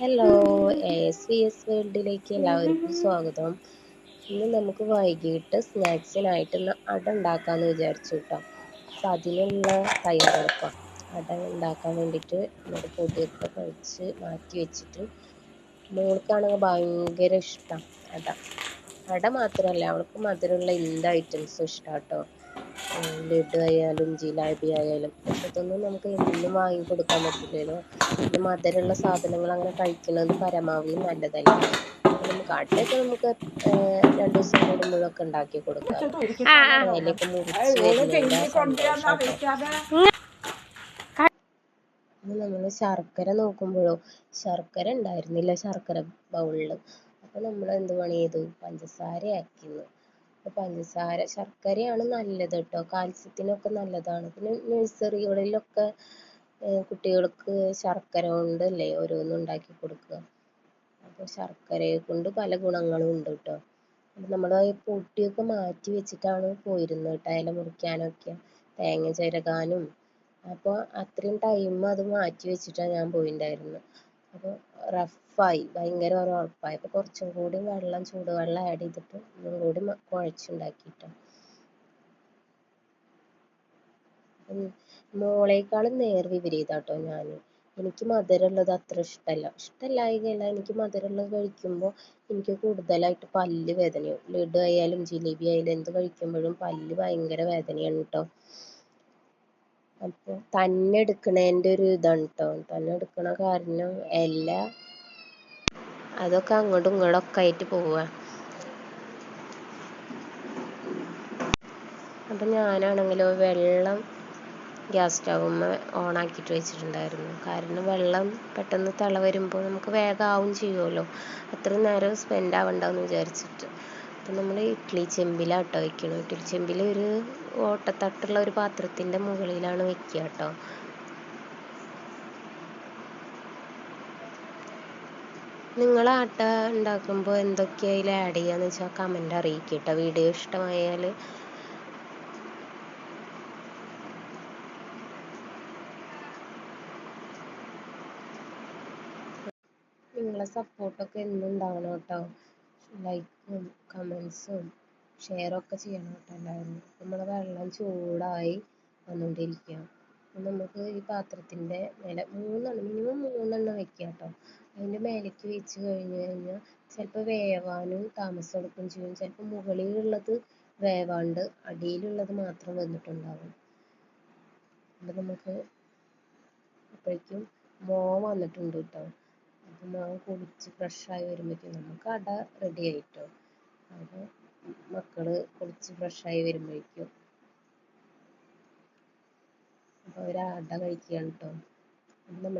Hello S വേൾഡിലേക്ക് എല്ലാവർക്കും സ്വാഗതം. ഇന്ന് നമുക്ക് വൈകിട്ട് സ്നാക്സിനായിട്ട് ഇന്ന് അട ഉണ്ടാക്കാമെന്ന് വിചാരിച്ചു കേട്ടോ അപ്പം അതിനുള്ള തയ്യാറെടുക്കാം അട ഉണ്ടാക്കാൻ വേണ്ടിട്ട് നമ്മുടെ പൊടിയൊക്കെ കഴിച്ച് മാറ്റി വെച്ചിട്ട് മോൾക്കാണെങ്കിൽ ഭയങ്കര ഇഷ്ടമാണ് അട. അട മാത്രമല്ല അവൾക്ക് മധുരമുള്ള എന്ത് ഐറ്റംസും ഇഷ്ടമാണ് കേട്ടോ ലഡു ആയാലും ജിലാബി ആയാലും ഇതൊന്നും നമുക്ക് എന്നും വാങ്ങി കൊടുക്കാൻ പറ്റില്ലല്ലോ. പിന്നെ മധുരമുള്ള സാധനങ്ങൾ അങ്ങനെ കഴിക്കുന്നത് പരമാവധി നല്ലതല്ല? നമുക്ക് അടയൊക്കെ നമുക്ക് രണ്ടു ദിവസം കൂടുമ്പോഴൊക്കെ ഉണ്ടാക്കി കൊടുക്കാം. അതിലേക്ക് മുറിച്ച് വരുന്നതിന്റെ സന്തോഷം. നമ്മൾ ശർക്കര നോക്കുമ്പോഴോ ശർക്കര ഉണ്ടായിരുന്നില്ല ശർക്കര ബൗളിൽ അപ്പൊ നമ്മൾ എന്ത് പണി ചെയ്തു പഞ്ചസാര ആക്കിന്നു പഞ്ചസാര ശർക്കരയാണ് നല്ലത് കേട്ടോ. കാൽസ്യത്തിനൊക്കെ നല്ലതാണ്. പിന്നെ നഴ്സറികളിലൊക്കെ കുട്ടികൾക്ക് ശർക്കര കൊണ്ടല്ലേ ഓരോന്നും ഉണ്ടാക്കി കൊടുക്കുക. അപ്പോൾ ശർക്കരയെ കൊണ്ട് പല ഗുണങ്ങളും ഉണ്ട് കേട്ടോ. നമ്മൾ പൊട്ടിയൊക്കെ മാറ്റി വെച്ചിട്ടാണ് പോയിരുന്നത് കേട്ടോ ഇല മുറിക്കാനൊക്കെ തേങ്ങ ചിരകാനും. അപ്പോൾ അത്രയും ടൈം അത് മാറ്റി വെച്ചിട്ടാണ് ഞാൻ പോയിട്ടുണ്ടായിരുന്നത് അപ്പോൾ റഫായി ഭയങ്കര ഉറപ്പായി. അപ്പോൾ കുറച്ചും കൂടി വെള്ളം ചൂടുവെള്ളം ആഡ് ചെയ്തിട്ട് ഒന്നും കൂടി കുഴച്ചുണ്ടാക്കിയിട്ടോ. മോളേക്കാളും നേർ വിപരീതാട്ടോ ഞാൻ എനിക്ക് മധുരമുള്ളത് അത്ര ഇഷ്ടമല്ല ഇഷ്ടമല്ലായകയല്ല എനിക്ക് മധുരമുള്ളത് കഴിക്കുമ്പോൾ എനിക്ക് കൂടുതലായിട്ട് പല്ല് വേദനയാവും ലഡു ആയാലും ജിലേബി ആയാലും എന്ത് കഴിക്കുമ്പോഴും പല്ല് ഭയങ്കര വേദനയാണ് കേട്ടോ അപ്പോൾ തന്നെ എടുക്കണേന്റെ ഒരു ഇതാണ് തന്നെ എടുക്കണ കാരണം എല്ലാ. അതൊക്കെ അങ്ങോട്ടും ഇങ്ങോട്ടൊക്കെ ആയിട്ട് പോവുക അപ്പം ഞാനാണെങ്കിലോ വെള്ളം ഗ്യാസ് സ്റ്റൗമ്മ ഓണാക്കിയിട്ട് വെച്ചിട്ടുണ്ടായിരുന്നു. കാരണം വെള്ളം പെട്ടെന്ന് തിള വരുമ്പോൾ നമുക്ക് വേഗം ആവും ചെയ്യുമല്ലോ അത്രയും നേരം സ്പെൻഡ് ആവണ്ടെന്ന് വിചാരിച്ചിട്ട്. അപ്പം നമ്മൾ ഇഡ്ഡലി ചെമ്പിലാണ് കേട്ടോ വെക്കണം ഇഡ്ഡലി ചെമ്പിൽ ഒരു ഓട്ടത്തട്ടുള്ള ഒരു പാത്രത്തിന്റെ മുകളിലാണ് വയ്ക്കുക കേട്ടോ. നിങ്ങൾ ആട്ട ഉണ്ടാക്കുമ്പോൾ എന്തൊക്കെ അതിൽ ആഡ് ചെയ്യാന്ന് വെച്ചാൽ കമന്റ് അറിയിക്കുക കേട്ടോ. വീഡിയോ ഇഷ്ടമായാൽ നിങ്ങളെ സപ്പോർട്ടൊക്കെ എന്നും ഉണ്ടാവണം കേട്ടോ? ലൈക്കും കമൻസും ഷെയറൊക്കെ ചെയ്യണം കേട്ടോ എല്ലാവരും. നമ്മളെ വെള്ളം ചൂടായി വന്നുകൊണ്ടിരിക്കുക നമുക്ക് ഈ പാത്രത്തിന്റെ മേലെ മൂന്നെണ്ണം മിനിമം മൂന്നെണ്ണം വെക്കുക കേട്ടോ. അതിന്റെ മേലേക്ക് വെച്ച് കഴിഞ്ഞ് കഴിഞ്ഞാൽ ചിലപ്പോൾ വേവാനും താമസം എടുക്കും ചെയ്യും. ചിലപ്പോൾ മുകളിലുള്ളത് വേവാണ്ട് അടിയിലുള്ളത് മാത്രം വന്നിട്ടുണ്ടാവും. അപ്പം നമുക്ക് അപ്പോഴേക്കും മോ വന്നിട്ടുണ്ട് കേട്ടോ. അപ്പം മോൻ കുളിച്ച് ആയി വരുമ്പോഴേക്കും നമുക്ക് അട റെഡി ആയിട്ടോ? അപ്പോൾ മക്കൾ കുളിച്ച് ഫ്രഷായി വരുമ്പോഴേക്കും. അപ്പോൾ അവർ അട കഴിക്കുകയാണ് കേട്ടോ നമ്മൾ